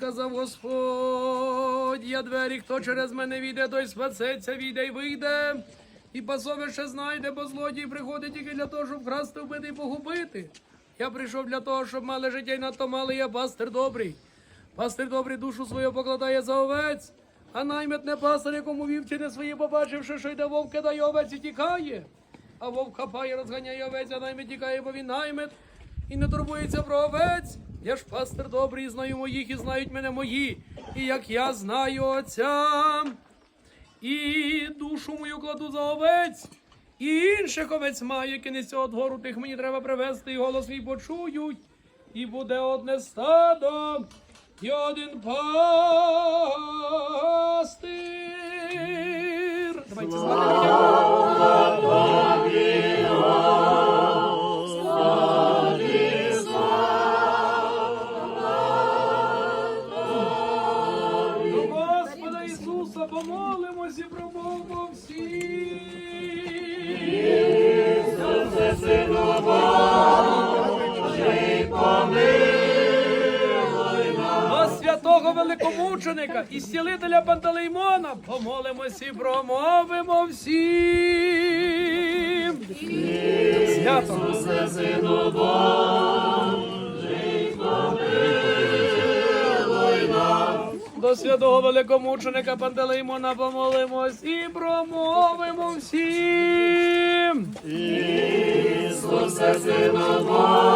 сказав Господь, я двері, хто через мене війде, той спасеться, війде й вийде. І пасовище знайде, бо злодій приходить тільки для того, щоб вкрасти, вбити і погубити. Я прийшов для того, щоб мали життя й надто мали, я пастир добрий. Пастир добрий душу свою покладає за овець, а наймит не пастир, якому вівці не свої, побачивши, що йде вовк, кидає овець і тікає. А вовк хапає, розганяє овець, а наймит тікає, бо він наймит і не турбується про овець. Я ж пастир добрий, знаю моїх і знають мене мої. І як я знаю отця, і душу мою кладу за овець. І інших овець маю, які не з цього двору, тих мені треба привезти, і голос мій почують. І буде одне стадо, і один пастир. Давайте помолимось і промовимо всі. До святого великомученика і зцілителя Пантелеймона помолимось і промовимо всім. Свято. Святого великомученика Пантелеймона помолимось і промовимо всім. Ісусе, Божий, помилуй